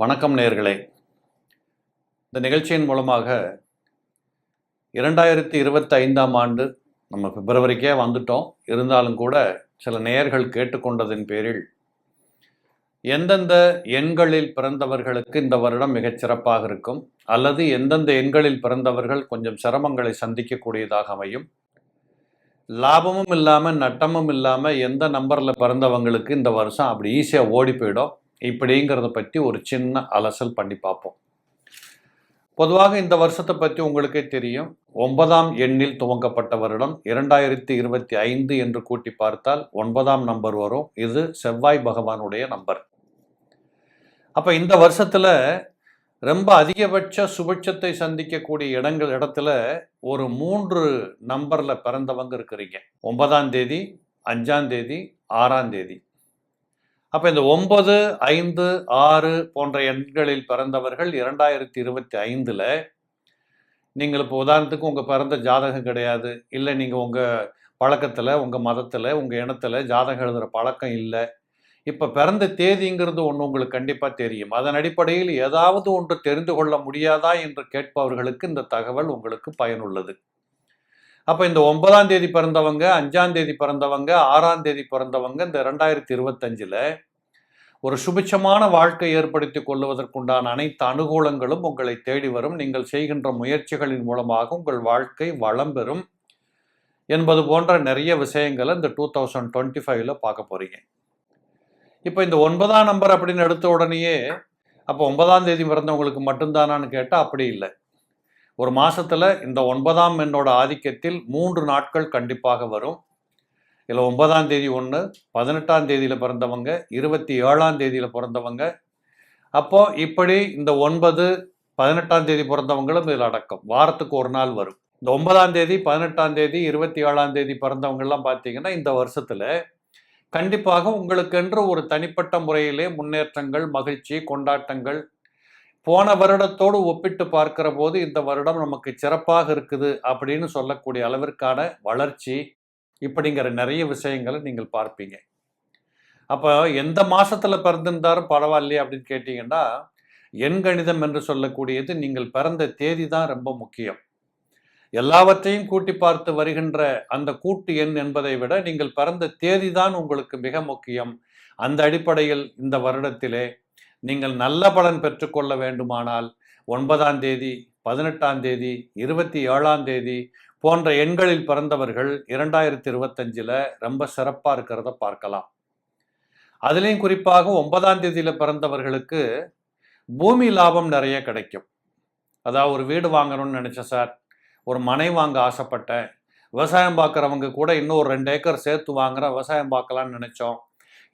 வணக்கம் நேர்களே இந்த நிகழ்ச்சியின் மூலமாக இரண்டாயிரத்தி இருபத்தி ஐந்தாம் ஆண்டு நம்ம பிப்ரவரிக்கே வந்துட்டோம். இருந்தாலும் கூட சில நேயர்கள் கேட்டுக்கொண்டதின் பேரில் எந்தெந்த எண்களில் பிறந்தவர்களுக்கு இந்த வருடம் மிகச் சிறப்பாக இருக்கும்? அல்லது எந்தெந்த எண்களில் பிறந்தவர்கள் கொஞ்சம் சிரமங்களை சந்திக்கக்கூடியதாக அமையும்? லாபமும் இல்லாமல் நட்டமும் இல்லாமல் எந்த நம்பரில் பிறந்தவங்களுக்கு இந்த வருஷம் அப்படி ஈஸியாக ஓடி போயிடும்? இப்படிங்கிறத பற்றி ஒரு சின்ன அலசல் பண்ணி பார்ப்போம். பொதுவாக இந்த வருஷத்தை பற்றி உங்களுக்கே தெரியும். ஒன்பதாம் எண்ணில் துவங்கப்பட்ட வருடம் இரண்டாயிரத்தி இருபத்தி ஐந்து என்று கூட்டி பார்த்தால் ஒன்பதாம் நம்பர் வரும். இது செவ்வாய் பகவானுடைய நம்பர். அப்போ இந்த வருஷத்தில் ரொம்ப அதிகபட்ச சுபிட்சத்தை சந்திக்கக்கூடிய இடங்கள் இடத்துல ஒரு மூன்று நம்பரில் பிறந்தவங்க இருக்கிறீங்க. ஒன்பதாம் தேதி அஞ்சாம் தேதி ஆறாம் தேதி. அப்போ இந்த ஒன்பது ஐந்து ஆறு போன்ற எண்களில் பிறந்தவர்கள் இரண்டாயிரத்தி இருபத்தி ஐந்தில் நீங்கள் இப்போ உதாரணத்துக்கு உங்கள் பிறந்த ஜாதகம் கிடையாது. இல்லை நீங்கள் உங்கள் பழக்கத்தில் உங்கள் மதத்தில் உங்கள் இனத்தில் ஜாதகம் எழுதுகிற பழக்கம் இல்லை. இப்போ பிறந்த தேதிங்கிறது ஒன்று உங்களுக்கு கண்டிப்பாக தெரியும். அதன் அடிப்படையில் ஏதாவது ஒன்று தெரிந்து கொள்ள முடியாதா என்று கேட்பவர்களுக்கு இந்த தகவல் உங்களுக்கு பயனுள்ளது. அப்போ இந்த ஒன்பதாம் தேதி பிறந்தவங்க அஞ்சாம் தேதி பிறந்தவங்க ஆறாம் தேதி பிறந்தவங்க இந்த ரெண்டாயிரத்தி இருபத்தஞ்சில் ஒரு சுபிட்சமான வாழ்க்கை ஏற்படுத்தி கொள்வதற்குண்டான அனைத்து அனுகூலங்களும் உங்களை தேடி வரும். நீங்கள் செய்கின்ற முயற்சிகளின் மூலமாக உங்கள் வாழ்க்கை வளம் பெறும் என்பது போன்ற நிறைய விஷயங்களை இந்த டூ தௌசண்ட் டுவெண்ட்டி ஃபைவ்ல பார்க்க போறீங்க. இப்போ இந்த ஒன்பதாம் நம்பர் அப்படின்னு எடுத்த உடனேயே அப்போ ஒன்பதாம் தேதி பிறந்தவங்களுக்கு மட்டும்தானான்னு கேட்டால் அப்படி இல்லை. ஒரு மாதத்தில் இந்த ஒன்பதாம் எண்ணோட ஆதிக்கத்தில் மூன்று நாட்கள் கண்டிப்பாக வரும். இதில் ஒன்பதாம் தேதி ஒன்று பதினெட்டாம் தேதியில் பிறந்தவங்க இருபத்தி ஏழாம் தேதியில் பிறந்தவங்க. அப்போது இப்படி இந்த ஒன்பது பதினெட்டாம் தேதி பிறந்தவங்களும் இதில் அடக்கம். வாரத்துக்கு ஒரு நாள் வரும். இந்த ஒன்பதாம் தேதி பதினெட்டாம் தேதி இருபத்தி ஏழாம் தேதி பிறந்தவங்கள்லாம் பார்த்தீங்கன்னா இந்த வருஷத்தில் கண்டிப்பாக உங்களுக்கென்று ஒரு தனிப்பட்ட முறையிலே முன்னேற்றங்கள் மகிழ்ச்சி கொண்டாட்டங்கள் போன வருடத்தோடு ஒப்பிட்டு பார்க்கிற போது இந்த வருடம் நமக்கு சிறப்பாக இருக்குது அப்படின்னு சொல்லக்கூடிய அளவிற்கான வளர்ச்சி இப்படிங்கிற நிறைய விஷயங்களை நீங்கள் பார்ப்பீங்க. அப்போ எந்த மாசத்துல பிறந்திருந்தாலும் பரவாயில்லையே அப்படின்னு கேட்டீங்கன்னா எண் கணிதம் என்று சொல்லக்கூடியது நீங்கள் பிறந்த தேதி தான் ரொம்ப முக்கியம். எல்லாவற்றையும் கூட்டி பார்த்து வருகின்ற அந்த கூட்டு எண் என்பதை விட நீங்கள் பிறந்த தேதி தான் உங்களுக்கு மிக முக்கியம். அந்த அடிப்படையில் இந்த வருடத்திலே நீங்கள் நல்ல பலன் பெற்றுக்கொள்ள வேண்டுமானால் ஒன்பதாம் தேதி பதினெட்டாம் தேதி இருபத்தி ஏழாம் தேதி போன்ற எண்களில் பிறந்தவர்கள் இரண்டாயிரத்தி இருபத்தஞ்சில் ரொம்ப சிறப்பாக இருக்கிறத பார்க்கலாம். அதுலேயும் குறிப்பாக ஒன்பதாம் தேதியில் பிறந்தவர்களுக்கு பூமி லாபம் நிறைய கிடைக்கும். அதாவது ஒரு வீடு வாங்கணும்னு நினச்சேன் சார். ஒரு மனை வாங்க ஆசைப்பட்டேன். விவசாயம் பார்க்குறவங்க கூட இன்னும் ஒரு ரெண்டு ஏக்கர் சேர்த்து வாங்குற விவசாயம் பார்க்கலான்னு நினச்சோம்.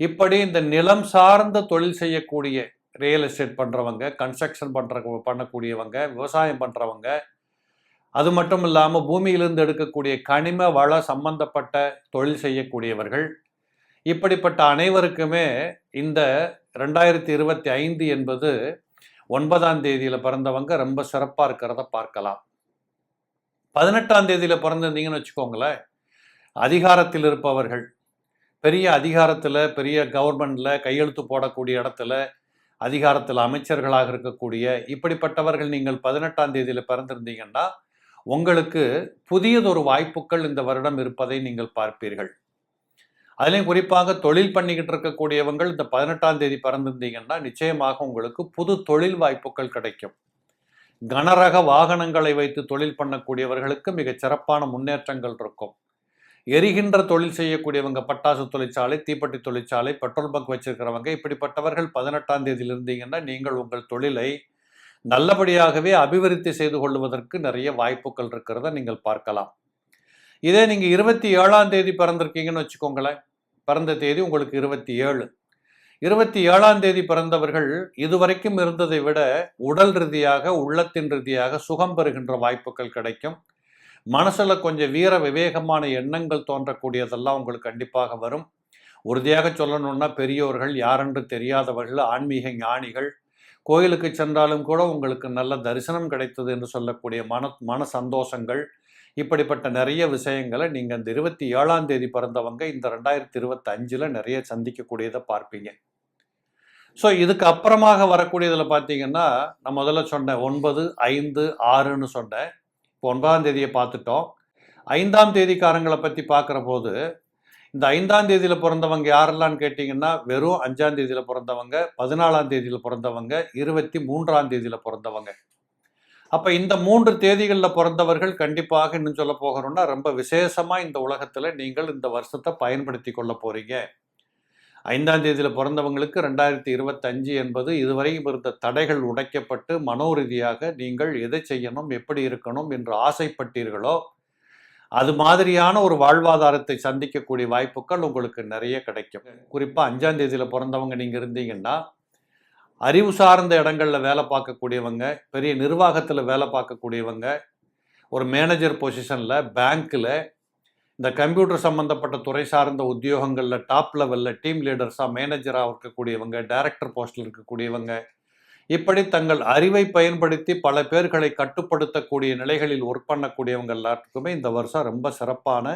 இப்படி இந்த நிலம் சார்ந்த தொழில் செய்யக்கூடிய ரியல் எஸ்டேட் பண்ணுறவங்க கன்ஸ்ட்ரக்ஷன் பண்ணுற பண்ணக்கூடியவங்க விவசாயம் பண்ணுறவங்க அது மட்டும் இல்லாமல் பூமியிலிருந்து எடுக்கக்கூடிய கனிம வள சம்பந்தப்பட்ட தொழில் செய்யக்கூடியவர்கள். இப்படிப்பட்ட அனைவருக்குமே இந்த ரெண்டாயிரத்தி இருபத்தி ஐந்து என்பது ஒன்பதாம் தேதியில் பிறந்தவங்க ரொம்ப சிறப்பாக இருக்கிறத பார்க்கலாம். பதினெட்டாம் தேதியில் பிறந்திருந்தீங்கன்னு வச்சுக்கோங்களேன் அதிகாரத்தில் இருப்பவர்கள் பெரிய அதிகாரத்தில் பெரிய கவர்மெண்டில் கையெழுத்து போடக்கூடிய இடத்துல அதிகாரத்தில் அமைச்சர்களாக இருக்கக்கூடிய இப்படிப்பட்டவர்கள் நீங்கள் பதினெட்டாம் தேதியில் பிறந்திருந்தீங்கன்னா உங்களுக்கு புதியதொரு வாய்ப்புகள் இந்த வருடம் இருப்பதை நீங்கள் பார்ப்பீர்கள். அதுலேயும் குறிப்பாக தொழில் பண்ணிக்கிட்டு இருக்கக்கூடியவங்கள் இந்த பதினெட்டாம் தேதி பிறந்திருந்தீங்கன்னா நிச்சயமாக உங்களுக்கு புது தொழில் வாய்ப்புகள் கிடைக்கும். கனரக வாகனங்களை வைத்து தொழில் பண்ணக்கூடியவர்களுக்கு மிகச் சிறப்பான முன்னேற்றங்கள் இருக்கும். எரிகின்ற தொழில் செய்யக்கூடியவங்க பட்டாசு தொழிற்சாலை தீப்பெட்டி தொழிற்சாலை பெட்ரோல் பங்க் வச்சிருக்கிறவங்க இப்படிப்பட்டவர்கள் பதினெட்டாம் தேதியில் இருந்தீங்கன்னா நீங்கள் உங்கள் தொழிலை நல்லபடியாகவே அபிவிருத்தி செய்து கொள்வதற்கு நிறைய வாய்ப்புகள் இருக்கிறத நீங்கள் பார்க்கலாம். இதே நீங்கள் இருபத்தி ஏழாம் தேதி பிறந்திருக்கீங்கன்னு வச்சுக்கோங்களேன். பிறந்த தேதி உங்களுக்கு இருபத்தி ஏழு. இருபத்தி ஏழாம் தேதி பிறந்தவர்கள் இதுவரைக்கும் இருந்ததை விட உடல் ரீதியாக உள்ளத்தின் ரீதியாக சுகம் பெறுகின்ற வாய்ப்புகள் கிடைக்கும். மனசில் கொஞ்சம் வீர விவேகமான எண்ணங்கள் தோன்றக்கூடியதெல்லாம் உங்களுக்கு கண்டிப்பாக வரும். உறுதியாக சொல்லணும்னா பெரியோர்கள் யாரென்று தெரியாதவர்கள் ஆன்மீக ஞானிகள் கோயிலுக்கு சென்றாலும் கூட உங்களுக்கு நல்ல தரிசனம் கிடைத்தது என்று சொல்லக்கூடிய மன மன சந்தோஷங்கள் இப்படிப்பட்ட நிறைய விஷயங்களை நீங்கள் இந்த இருபத்தி ஏழாம் தேதி பிறந்தவங்க இந்த ரெண்டாயிரத்தி இருபத்தி அஞ்சில் நிறைய சந்திக்கக்கூடியதை பார்ப்பீங்க. ஸோ இதுக்கு அப்புறமாக வரக்கூடியதில் பார்த்தீங்கன்னா நான் முதல்ல சொன்னேன் ஒன்பது ஐந்து ஆறுன்னு சொன்னேன். ஒன்பதாம் தேதியை பார்த்துட்டோம். ஐந்தாம் தேதிக்காரங்களை பற்றி பார்க்குற போது இந்த ஐந்தாம் தேதியில் பிறந்தவங்க யாரெல்லாம்னு கேட்டிங்கன்னா வெறும் அஞ்சாம் தேதியில் பிறந்தவங்க பதினாலாம் தேதியில் பிறந்தவங்க இருபத்தி மூன்றாம் தேதியில் பிறந்தவங்க. அப்போ இந்த மூன்று தேதிகளில் பிறந்தவர்கள் கண்டிப்பாக இன்னும் சொல்ல போகிறோம்னா ரொம்ப விசேஷமாக இந்த உலகத்தில் நீங்கள் இந்த வருஷத்தை பயன்படுத்தி கொள்ள போகிறீங்க ஐந்தாம் தேதியில் பிறந்தவங்களுக்கு ரெண்டாயிரத்தி இருபத்தஞ்சு என்பது இதுவரையும் இருந்த தடைகள் உடைக்கப்பட்டு மனோரீதியாக நீங்கள் எதை செய்யணும் எப்படி இருக்கணும் என்று ஆசைப்பட்டீர்களோ அது மாதிரியான ஒரு வாழ்வாதாரத்தை சந்திக்கக்கூடிய வாய்ப்புகள் உங்களுக்கு நிறைய கிடைக்கும். குறிப்பாக அஞ்சாம் தேதியில் பிறந்தவங்க நீங்கள் இருந்தீங்கன்னா அறிவு சார்ந்த இடங்களில் வேலை பார்க்கக்கூடியவங்க பெரிய நிர்வாகத்தில் வேலை பார்க்கக்கூடியவங்க ஒரு மேனேஜர் பொசிஷனில் பேங்க்கில் இந்த கம்ப்யூட்டர் சம்மந்தப்பட்ட துறை சார்ந்த உத்தியோகங்களில் டாப் லெவலில் டீம் லீடர்ஸாக மேனேஜராக இருக்கக்கூடியவங்க டைரக்டர் போஸ்டில் இருக்கக்கூடியவங்க இப்படி தங்கள் அறிவை பயன்படுத்தி பல பேர்களை கட்டுப்படுத்தக்கூடிய நிலைகளில் ஒர்க் பண்ணக்கூடியவங்க எல்லாத்துக்குமே இந்த வருஷம் ரொம்ப சிறப்பான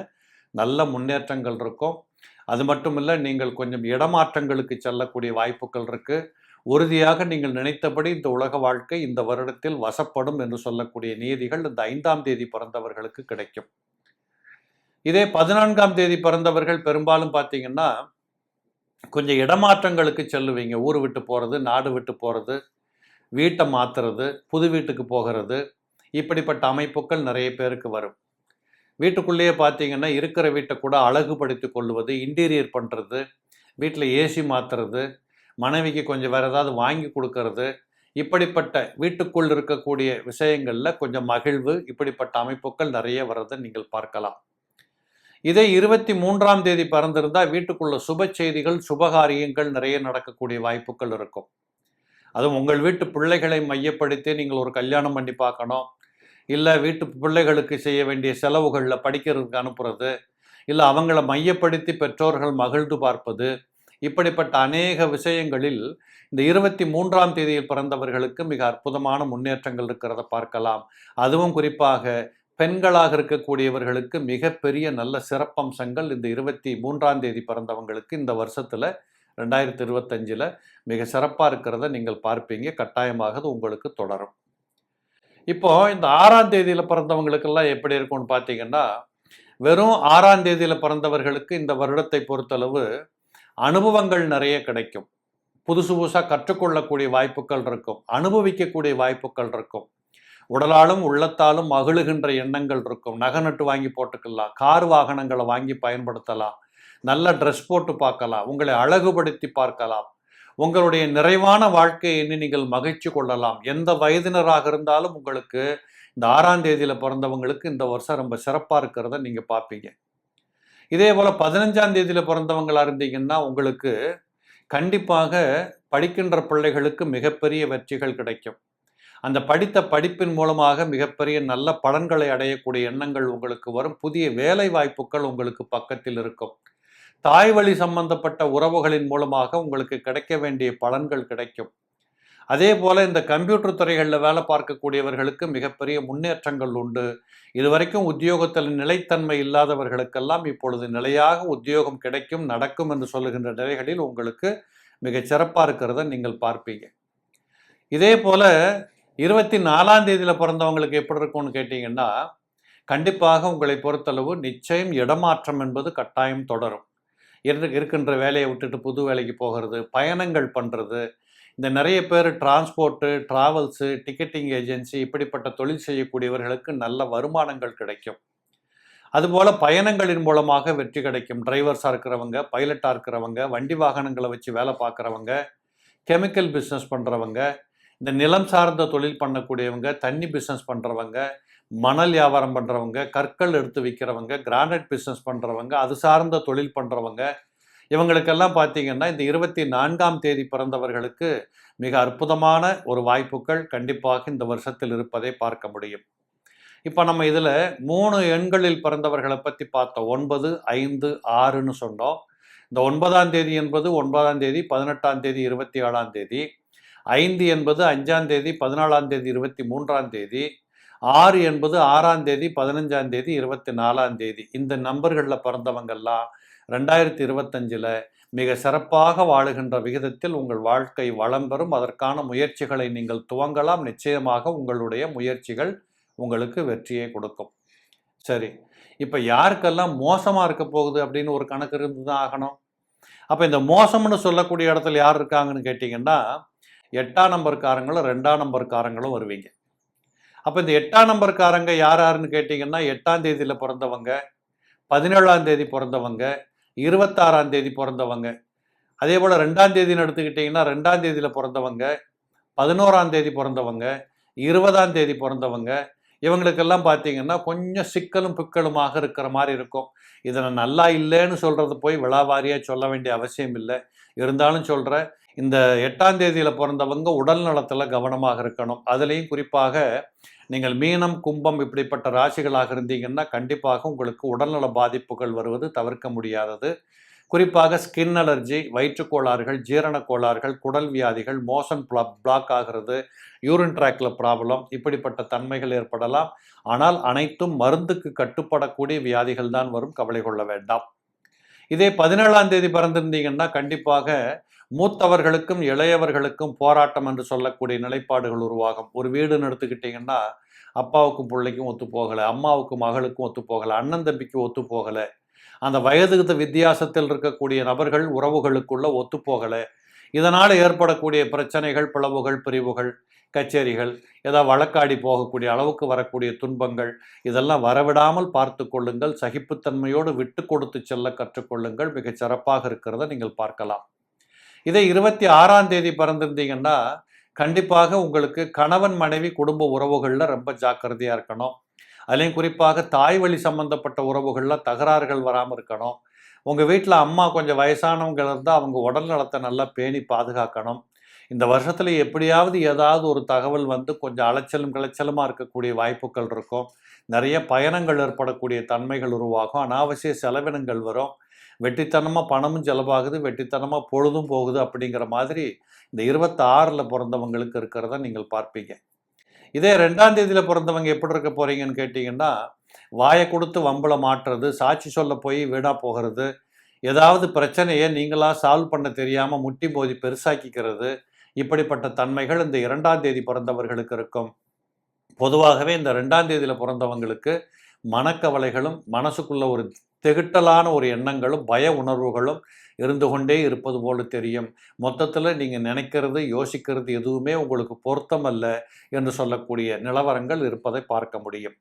நல்ல முன்னேற்றங்கள் இருக்கும். அது மட்டும் இல்லை நீங்கள் கொஞ்சம் இடமாற்றங்களுக்கு செல்லக்கூடிய வாய்ப்புகள் இருக்குது உறுதியாக நீங்கள் நினைத்தபடி இந்த உலக வாழ்க்கை இந்த வருடத்தில் வசப்படும் என்று சொல்லக்கூடிய நீதிகள் இந்த ஐந்தாம் தேதி பிறந்தவர்களுக்கு கிடைக்கும். இதே பதினான்காம் தேதி பிறந்தவர்கள் பெரும்பாலும் பார்த்தீங்கன்னா கொஞ்சம் இடமாற்றங்களுக்கு செல்லுவீங்க. ஊர் விட்டு போகிறது நாடு விட்டு போகிறது வீட்டை மாற்றுறது புது வீட்டுக்கு போகிறது இப்படிப்பட்ட அமைப்புகள் நிறைய பேருக்கு வரும். வீட்டுக்குள்ளேயே பார்த்தீங்கன்னா இருக்கிற வீட்டை கூட அழகுபடுத்தி கொள்வது இன்டீரியர் பண்ணுறது வீட்டில் ஏசி மாற்றுறது மனைவிக்கு கொஞ்சம் வேறு ஏதாவது வாங்கி கொடுக்கறது இப்படிப்பட்ட வீட்டுக்குள் இருக்கக்கூடிய விஷயங்களில் கொஞ்சம் மகிழ்வு இப்படிப்பட்ட அமைப்புகள் நிறைய வர்றதை நீங்கள் பார்க்கலாம். இதே இருபத்தி மூன்றாம் தேதி பிறந்திருந்தால் வீட்டுக்குள்ள சுப செய்திகள் சுபகாரியங்கள் நிறைய நடக்கக்கூடிய வாய்ப்புகள் இருக்கும். அதுவும் உங்கள் வீட்டு பிள்ளைகளை மையப்படுத்தி நீங்கள் ஒரு கல்யாணம் பண்ணி பார்க்கணும். இல்லை வீட்டு பிள்ளைகளுக்கு செய்ய வேண்டிய செலவுகளில் படிக்கிறதுக்கு அனுப்புறது. இல்லை அவங்கள மையப்படுத்தி பெற்றோர்கள் மகிழ்ந்து பார்ப்பது. இப்படிப்பட்ட அநேக விஷயங்களில் இந்த இருபத்தி மூன்றாம் தேதியில் பிறந்தவர்களுக்கு மிக அற்புதமான முன்னேற்றங்கள் இருக்கிறத பார்க்கலாம். அதுவும் குறிப்பாக பெண்களாக இருக்கக்கூடியவர்களுக்கு மிகப்பெரிய நல்ல சிறப்பம்சங்கள் இந்த இருபத்தி மூன்றாம் தேதி பிறந்தவங்களுக்கு இந்த வருஷத்தில் ரெண்டாயிரத்தி இருபத்தஞ்சில் மிக சிறப்பாக இருக்கிறத நீங்கள் பார்ப்பீங்க. கட்டாயமாக உங்களுக்கு தொடரும். இப்போ இந்த ஆறாம் தேதியில் பிறந்தவங்களுக்கெல்லாம் எப்படி இருக்கும்னு பார்த்தீங்கன்னா வெறும் ஆறாம் தேதியில் பிறந்தவர்களுக்கு இந்த வருடத்தை பொறுத்தளவு அனுபவங்கள் நிறைய கிடைக்கும். புதுசு புதுசாக கற்றுக்கொள்ளக்கூடிய வாய்ப்புகள் இருக்கும். அனுபவிக்கக்கூடிய வாய்ப்புகள் இருக்கும். உடலாலும் உள்ளத்தாலும் மகிழுகின்ற எண்ணங்கள் இருக்கும். நகை நட்டு வாங்கி போட்டுக்கலாம். கார் வாகனங்களை வாங்கி பயன்படுத்தலாம். நல்ல ட்ரெஸ் போட்டு பார்க்கலாம். உங்களை அழகுபடுத்தி பார்க்கலாம். உங்களுடைய நிறைவான வாழ்க்கையை எண்ணி நீங்கள் மகிழ்ச்சி கொள்ளலாம். எந்த வயதினராக இருந்தாலும் உங்களுக்கு இந்த ஆறாம் தேதியில் பிறந்தவங்களுக்கு இந்த வருஷம் ரொம்ப சிறப்பாக இருக்கிறத நீங்கள் பார்ப்பீங்க. இதே போல் பதினஞ்சாம் தேதியில் பிறந்தவங்களாக இருந்தீங்கன்னா உங்களுக்கு கண்டிப்பாக படிக்கின்ற பிள்ளைகளுக்கு மிகப்பெரிய வெற்றிகள் கிடைக்கும். அந்த படித்த படிப்பின் மூலமாக மிகப்பெரிய நல்ல பலன்களை அடையக்கூடிய எண்ணங்கள் உங்களுக்கு வரும். புதிய வேலை வாய்ப்புகள் உங்களுக்கு பக்கத்தில் இருக்கும். தாய் வழி சம்பந்தப்பட்ட உறவுகளின் மூலமாக உங்களுக்கு கிடைக்க வேண்டிய பலன்கள் கிடைக்கும். அதே போல இந்த கம்ப்யூட்டர் துறைகளில் வேலை பார்க்கக்கூடியவர்களுக்கு மிகப்பெரிய முன்னேற்றங்கள் உண்டு. இதுவரைக்கும் உத்தியோகத்தில் நிலைத்தன்மை இல்லாதவர்களுக்கெல்லாம் இப்பொழுது நிலையாக உத்தியோகம் கிடைக்கும் நடக்கும் என்று சொல்லுகின்ற நிலைகளில் உங்களுக்கு மிகச் சிறப்பாக இருக்கிறத நீங்கள் பார்ப்பீங்க. இதே போல இருபத்தி நாலாம் தேதியில் பிறந்தவங்களுக்கு எப்படி இருக்கும்னு கேட்டிங்கன்னா கண்டிப்பாக உங்களை பொறுத்தளவு நிச்சயம் இடமாற்றம் என்பது கட்டாயம் தொடரும். இரு- இருக்கின்ற வேலையை விட்டுட்டு புது வேலைக்கு போகிறது பயணங்கள் பண்ணுறது இந்த நிறைய பேர் டிரான்ஸ்போர்ட்டு டிராவல்ஸு டிக்கெட்டிங் ஏஜென்சி இப்படிப்பட்ட தொழில் செய்யக்கூடியவர்களுக்கு நல்ல வருமானங்கள் கிடைக்கும். அதுபோல் பயணங்களின் மூலமாக வெற்றி கிடைக்கும். டிரைவர்ஸாக இருக்கிறவங்க பைலட்டாக இருக்கிறவங்க வண்டி வாகனங்களை வச்சு வேலை பார்க்குறவங்க கெமிக்கல் பிஸ்னஸ் பண்ணுறவங்க இந்த நிலம் சார்ந்த தொழில் பண்ணக்கூடியவங்க தண்ணி பிஸ்னஸ் பண்ணுறவங்க மணல் வியாபாரம் பண்ணுறவங்க கற்கள் எடுத்து விற்கிறவங்க கிரானைட் பிஸ்னஸ் பண்ணுறவங்க அது சார்ந்த தொழில் பண்ணுறவங்க இவங்களுக்கெல்லாம் பார்த்தீங்கன்னா இந்த இருபத்தி நான்காம் தேதி பிறந்தவர்களுக்கு மிக அற்புதமான ஒரு வாய்ப்புகள் கண்டிப்பாக இந்த வருஷத்தில் இருப்பதை பார்க்க முடியும். இப்போ நம்ம இதில் மூணு எண்களில் பிறந்தவர்களை பற்றி பார்த்தோம். ஒன்பது ஐந்து ஆறுன்னு சொன்னோம். இந்த ஒன்பதாம் தேதி என்பது ஒன்பதாம் தேதி பதினெட்டாம் தேதி இருபத்தி ஏழாம் தேதி. ஐந்து என்பது அஞ்சாம் தேதி பதினாலாம் தேதி இருபத்தி மூன்றாம் தேதி ஆறு என்பது ஆறாம் தேதி பதினஞ்சாம் தேதி இருபத்தி நாலாம் தேதி. இந்த நம்பர்களில் பிறந்தவங்கெல்லாம் ரெண்டாயிரத்தி இருபத்தஞ்சில் மிக சிறப்பாக வாழுகின்ற விகிதத்தில் உங்கள் வாழ்க்கை வளம் பெறும். அதற்கான முயற்சிகளை நீங்கள் துவங்கலாம். நிச்சயமாக உங்களுடைய முயற்சிகள் உங்களுக்கு வெற்றியை கொடுக்கும். சரி இப்போ யாருக்கெல்லாம் மோசமாக இருக்க போகுது அப்படின்னு ஒரு கணக்கு இருந்து தான் ஆகணும். அப்போ இந்த மோசம்னு சொல்லக்கூடிய இடத்துல யார் இருக்காங்கன்னு கேட்டிங்கன்னா எட்டாம் நம்பர்காரங்களும் ரெண்டாம் நம்பர்காரங்களும் வருவீங்க. அப்போ இந்த எட்டாம் நம்பர்காரங்க யார் யாருன்னு கேட்டிங்கன்னா எட்டாம் தேதியில் பிறந்தவங்க பதினேழாம் தேதி பிறந்தவங்க இருபத்தாறாம் தேதி பிறந்தவங்க. அதே போல் ரெண்டாம் தேதின்னு எடுத்துக்கிட்டிங்கன்னா ரெண்டாம் தேதியில் பிறந்தவங்க பதினோராம் தேதி பிறந்தவங்க இருபதாம் தேதி பிறந்தவங்க. இவங்களுக்கெல்லாம் பார்த்தீங்கன்னா கொஞ்சம் சிக்கலும் பிக்கலுமாக இருக்கிற மாதிரி இருக்கும். இதை நான் நல்லா இல்லைன்னு சொல்கிறது போய் விழாவாரியாக சொல்ல வேண்டிய அவசியம் இல்லை. இருந்தாலும் சொல்கிறேன் இந்த எட்டாம் தேதியில் பிறந்தவங்க உடல் நலத்தில் கவனமாக இருக்கணும். அதுலேயும் குறிப்பாக நீங்கள் மீனம் கும்பம் இப்படிப்பட்ட ராசிகளாக இருந்தீங்கன்னா கண்டிப்பாக உங்களுக்கு உடல்நல பாதிப்புகள் வருவது தவிர்க்க முடியாதது. குறிப்பாக ஸ்கின் அலர்ஜி வயிற்றுக்கோளாறுகள் ஜீரண கோளாறுகள் குடல் வியாதிகள் மோஷன் பிளாக் பிளாக் ஆகிறது யூரின் ட்ராக்ல ப்ராப்ளம் இப்படிப்பட்ட தன்மைகள் ஏற்படலாம். ஆனால் அனைத்தும் மருந்துக்கு கட்டுப்படக்கூடிய வியாதிகள் தான் வரும். கவலை கொள்ள வேண்டாம். இதே பதினேழாம் தேதி பிறந்திருந்தீங்கன்னா கண்டிப்பாக மூத்தவர்களுக்கும் இளையவர்களுக்கும் போராட்டம் என்று சொல்லக்கூடிய நிலைப்பாடுகள் உருவாகும். ஒரு வீடுன்னு எடுத்துக்கிட்டிங்கன்னா அப்பாவுக்கும் பிள்ளைக்கும் ஒத்து போகலை அம்மாவுக்கும் மகளுக்கும் ஒத்து போகலை அண்ணன் தம்பிக்கு ஒத்து போகலை. அந்த வயது வித்தியாசத்தில் இருக்கக்கூடிய நபர்கள் உறவுகளுக்குள்ள ஒத்து போகலை. இதனால் ஏற்படக்கூடிய பிரச்சனைகள் பிளவுகள் பிரிவுகள் கச்சேரிகள் ஏதாவது வழக்காடி போகக்கூடிய அளவுக்கு வரக்கூடிய துன்பங்கள் இதெல்லாம் வரவிடாமல் பார்த்து கொள்ளுங்கள். சகிப்புத்தன்மையோடு விட்டு கொடுத்து செல்ல கற்றுக்கொள்ளுங்கள் மிகச் சிறப்பாக இருக்கிறத நீங்கள் பார்க்கலாம். இதே இருபத்தி ஆறாம் தேதி பிறந்திருந்தீங்கன்னா கண்டிப்பாக உங்களுக்கு கணவன் மனைவி குடும்ப உறவுகளில் ரொம்ப ஜாக்கிரதையாக இருக்கணும். அதுலேயும் குறிப்பாக தாய் வழி சம்மந்தப்பட்ட உறவுகளில் தகராறுகள் வராமல் இருக்கணும். உங்கள் வீட்டில் அம்மா கொஞ்சம் வயசானவங்க இருந்தால் அவங்க உடல் நலத்தை நல்லா பேணி பாதுகாக்கணும். இந்த வருஷத்தில் எப்படியாவது ஏதாவது ஒரு தகவல் வந்து கொஞ்சம் அலைச்சலும் கிளைச்சலுமாக இருக்கக்கூடிய வாய்ப்புகள் இருக்கும். நிறைய பயணங்கள் ஏற்படக்கூடிய தன்மைகள் உருவாகும். அனாவசிய செலவினங்கள் வரும். வெட்டித்தனமாக பணமும் செலவாகுது வெட்டித்தனமாக பொழுதும் போகுது அப்படிங்கிற மாதிரி இந்த இருபத்தாறில் பிறந்தவங்களுக்கு இருக்கிறத நீங்கள் பார்ப்பீங்க. இதே ரெண்டாம் தேதியில் பிறந்தவங்க எப்படி இருக்க போகிறீங்கன்னு கேட்டிங்கன்னா வாயை கொடுத்து வம்பளை மாட்டுறது சாட்சி சொல்ல போய் வீடாக போகிறது ஏதாவது பிரச்சனையை நீங்களாக சால்வ் பண்ண தெரியாமல் முட்டி போதி பெருசாக்கிக்கிறது இப்படிப்பட்ட தன்மைகள் இந்த இரண்டாம் தேதி பிறந்தவர்களுக்கு இருக்கும். பொதுவாகவே இந்த ரெண்டாம் தேதியில் பிறந்தவங்களுக்கு மனக்கவலைகளும் மனசுக்குள்ள ஒரு திகட்டலான ஒரு எண்ணங்களும் பய உணர்வுகளும் இருந்து கொண்டே இருப்பது போல தெரியும். மொத்தத்தில் நீங்கள் நினைக்கிறது யோசிக்கிறது எதுவுமே உங்களுக்கு பொருத்தமல்ல என்று சொல்லக்கூடிய நிலவரங்கள் இருப்பதை பார்க்க முடியும்.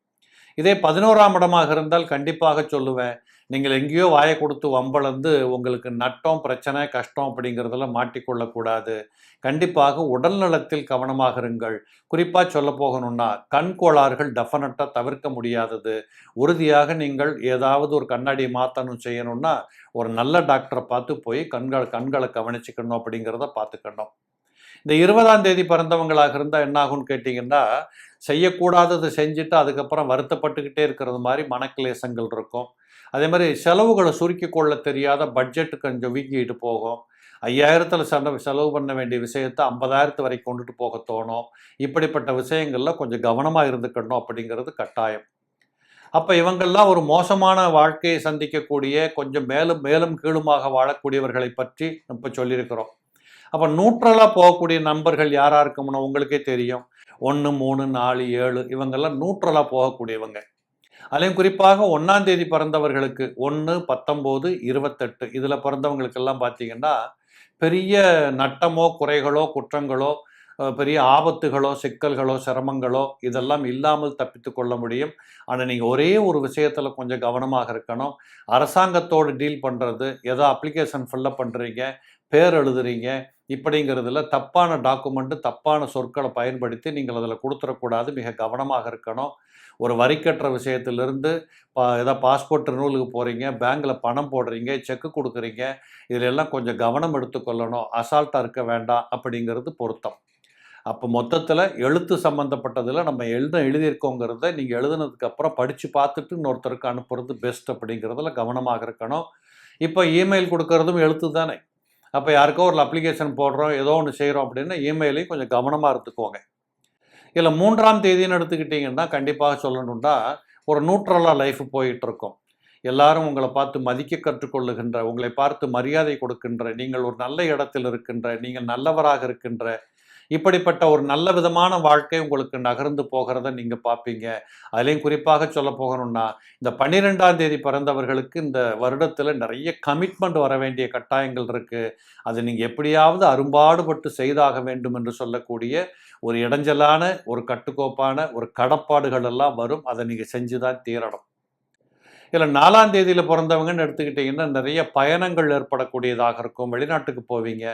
இதே பதினோராம் இடமாக இருந்தால் கண்டிப்பாக சொல்லுவேன். நீங்கள் எங்கேயோ வாயை கொடுத்து வம்பளந்து உங்களுக்கு நட்டம் பிரச்சனை கஷ்டம் அப்படிங்கிறதுல மாட்டிக்கொள்ளக்கூடாது. கண்டிப்பாக உடல் நலத்தில் கவனமாக இருங்கள். குறிப்பாக சொல்ல போகணும்னா கண் கோளாறுகள் டெஃபினட்டாக தவிர்க்க முடியாதது. உறுதியாக நீங்கள் ஏதாவது ஒரு கண்ணாடியை மாற்றணும் செய்யணும்னா ஒரு நல்ல டாக்டரை பார்த்து போய் கண்கள் கண்களை கவனிச்சுக்கணும் அப்படிங்கிறத பார்த்துக்கணும். இந்த இருபதாம் தேதி பிறந்தவங்களாக இருந்தால் என்னாகும்னு கேட்டிங்கன்னா செய்யக்கூடாததை செஞ்சுட்டு அதுக்கப்புறம் வருத்தப்பட்டுக்கிட்டே இருக்கிறது மாதிரி மனக்கிலேசங்கள் இருக்கும். அதே மாதிரி செலவுகளை சுருக்கி கொள்ள தெரியாத பட்ஜெட்டு கொஞ்சம் வீங்கிட்டு போகும். ஐயாயிரத்தில் செலவு செலவு பண்ண வேண்டிய விஷயத்தை ஐம்பதாயிரத்து வரை கொண்டுட்டு போக தோணும். இப்படிப்பட்ட விஷயங்களில் கொஞ்சம் கவனமாக இருந்துக்கணும் அப்படிங்கிறது கட்டாயம். அப்போ இவங்கெல்லாம் ஒரு மோசமான வாழ்க்கையை சந்திக்கக்கூடிய கொஞ்சம் மேலும் மேலும் கீழுமாக வாழக்கூடியவர்களை பற்றி இப்போ சொல்லியிருக்கிறோம். அப்போ நியூட்ரலாக போகக்கூடிய நண்பர்கள் யாராக இருக்கும்னு உங்களுக்கே தெரியும். ஒன்று மூணு நாலு ஏழு இவங்கெல்லாம் நியூட்ரலாக போகக்கூடியவங்க. அதுலேயும் குறிப்பாக ஒன்றாம் தேதி பிறந்தவர்களுக்கு ஒன்று பத்தொம்போது இருபத்தெட்டு இதில் பிறந்தவங்களுக்கெல்லாம் பார்த்தீங்கன்னா பெரிய நட்டமோ குறைகளோ குற்றங்களோ பெரிய ஆபத்துகளோ சிக்கல்களோ சிரமங்களோ இதெல்லாம் இல்லாமல் தப்பித்து கொள்ள முடியும். ஆனால் நீங்கள் ஒரே ஒரு விஷயத்தில் கொஞ்சம் கவனமாக இருக்கணும். அரசாங்கத்தோடு டீல் பண்ணுறது ஏதோ அப்ளிகேஷன் ஃபில்லப் பண்ணுறீங்க பேர் எழுதுறீங்க இப்படிங்கிறதுல தப்பான டாக்குமெண்ட்டு தப்பான சொற்களை பயன்படுத்தி நீங்கள் அதில் கொடுத்துடக்கூடாது மிக கவனமாக இருக்கணும். ஒரு வரி கட்டுற விஷயத்திலிருந்து பா ஏதாவது பாஸ்போர்ட் ரினூவலுக்கு போகிறீங்க பேங்க்கில் பணம் போடுறீங்க செக்கு கொடுக்குறீங்க இதில் எல்லாம் கொஞ்சம் கவனம் எடுத்துக்கொள்ளணும் அசால்ட்டாக இருக்க வேண்டாம் அப்படிங்கிறது பொருத்தம். அப்போ மொத்தத்தில் எழுத்து சம்மந்தப்பட்டதில் நம்ம எழுத எழுதியிருக்கோங்கிறத நீங்கள் எழுதுனதுக்கப்புறம் படித்து பார்த்துட்டு இன்னொருத்தருக்கு அனுப்புறது பெஸ்ட் அப்படிங்கிறதுல கவனமாக இருக்கணும். இப்போ இமெயில் கொடுக்கறதும் எழுத்து தானே அப்போ யாருக்கோ ஒரு அப்ளிகேஷன் போடுறோம் ஏதோ ஒன்று செய்கிறோம் அப்படின்னா இமெயிலையும் கொஞ்சம் கவனமாக எடுத்துக்கோங்க. இதில் மூன்றாம் தேதின்னு எடுத்துக்கிட்டிங்கன்னா கண்டிப்பாக சொல்லணும்னா ஒரு நியூட்ரலாக லைஃப் போயிட்டுருக்கோம். எல்லாரும் உங்களை பார்த்து மதிக்க கற்றுக்கொள்ளுகின்ற உங்களை பார்த்து மரியாதை கொடுக்கின்ற நீங்கள் ஒரு நல்ல இடத்தில் இருக்கின்ற நீங்கள் நல்லவராக இருக்கின்ற இப்படிப்பட்ட ஒரு நல்ல விதமான வாழ்க்கை உங்களுக்கு நகர்ந்து போகிறத நீங்கள் பார்ப்பீங்க அதுலேயும் குறிப்பாக சொல்ல போகணும்னா இந்த பன்னிரெண்டாம் தேதி பிறந்தவர்களுக்கு இந்த வருடத்தில் நிறைய கமிட்மெண்ட் வர வேண்டிய கட்டாயங்கள் இருக்குது அதை நீங்கள் எப்படியாவது அரும்பாடுபட்டு செய்தாக வேண்டும் என்று சொல்லக்கூடிய ஒரு இடைஞ்சலான ஒரு கட்டுக்கோப்பான ஒரு கடப்பாடுகள் எல்லாம் வரும். அதை நீங்கள் செஞ்சு தான் தீரணும். இதில் நாலாம் தேதியில் பிறந்தவங்கன்னு எடுத்துக்கிட்டிங்கன்னா நிறைய பயணங்கள் ஏற்படக்கூடியதாக இருக்கும். வெளிநாட்டுக்கு போவீங்க.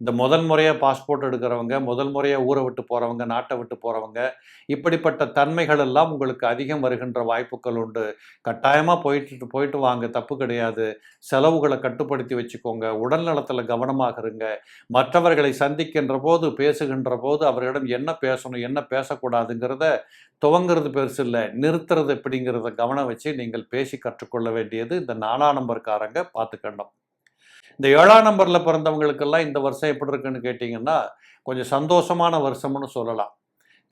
இந்த முதல் முறையாக பாஸ்போர்ட் எடுக்கிறவங்க முதல் முறையாக ஊரை விட்டு போகிறவங்க நாட்டை விட்டு போகிறவங்க இப்படிப்பட்ட தன்மைகள் எல்லாம் உங்களுக்கு அதிகம் வருகின்ற வாய்ப்புகள் உண்டு. கட்டாயமாக போயிட்டு போயிட்டு வாங்க தப்பு கிடையாது. செலவுகளை கட்டுப்படுத்தி வச்சுக்கோங்க. உடல் நலத்தில் கவனமாக இருங்க. மற்றவர்களை சந்திக்கின்ற போது பேசுகின்ற போது அவர்களிடம் என்ன பேசணும் என்ன பேசக்கூடாதுங்கிறத துவங்கிறது பெருசு இல்லை. நிறுத்துறது எப்படிங்கிறத கவனம் வச்சு நீங்கள் பேசி கற்றுக்கொள்ள வேண்டியது இந்த நாலா நம்பர்காரங்க பார்த்துக்கணும் இந்த ஏழாம் நம்பரில் பிறந்தவங்களுக்கெல்லாம் இந்த வருஷம் எப்படி இருக்குன்னு கேட்டிங்கன்னா கொஞ்சம் சந்தோஷமான வருஷம்னு சொல்லலாம்.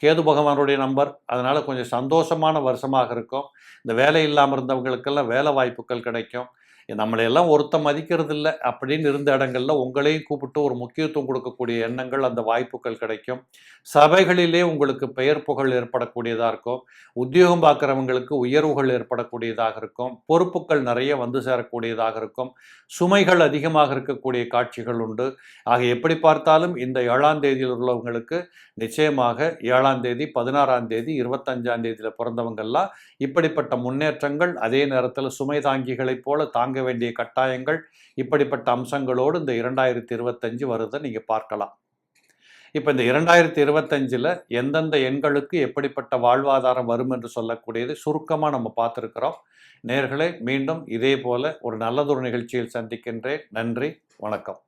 கேது பகவானுடைய நம்பர் அதனால் கொஞ்சம் சந்தோஷமான வருஷமாக இருக்கும். இந்த வேலை இல்லாமல் இருந்தவங்களுக்கெல்லாம் வேலை வாய்ப்புகள் கிடைக்கும். நம்மளையெல்லாம் ஒருத்த மதிக்கிறது இல்லை அப்படின்னு இருந்த இடங்கள்ல உங்களையும் கூப்பிட்டு ஒரு முக்கியத்துவம் கொடுக்கக்கூடிய எண்ணங்கள் அந்த வாய்ப்புகள் கிடைக்கும். சபைகளிலே உங்களுக்கு பெயர் புகழ் ஏற்படக்கூடியதாக இருக்கும். உத்தியோகம் பார்க்குறவங்களுக்கு உயர்வுகள் ஏற்படக்கூடியதாக இருக்கும். பொறுப்புகள் நிறைய வந்து சேரக்கூடியதாக இருக்கும். சுமைகள் அதிகமாக இருக்கக்கூடிய காட்சிகள் உண்டு. ஆக எப்படி பார்த்தாலும் இந்த ஏழாம் தேதியில் உள்ளவங்களுக்கு நிச்சயமாக ஏழாம் தேதி பதினாறாம் தேதி இருபத்தஞ்சாம் தேதியில் பிறந்தவங்கள்லாம் இப்படிப்பட்ட முன்னேற்றங்கள் அதே நேரத்தில் சுமை தாங்கிகளைப் போல தாங்க வேண்டிய கட்டாயங்கள் இப்படிப்பட்ட அம்சங்களோடு இந்த இரண்டாயிரத்தி இருபத்தஞ்சு வருதை நீங்கள் பார்க்கலாம். இப்போ இந்த இரண்டாயிரத்தி இருபத்தஞ்சில் எந்தெந்த எண்களுக்கு எப்படிப்பட்ட வாழ்வாதாரம் வரும் என்று சொல்லக்கூடியது சுருக்கமாக நம்ம பார்த்துருக்குறோம். நேர்களை மீண்டும் இதே போல ஒரு நல்லதொரு நிகழ்ச்சியில் சந்திக்கின்றேன். நன்றி வணக்கம்.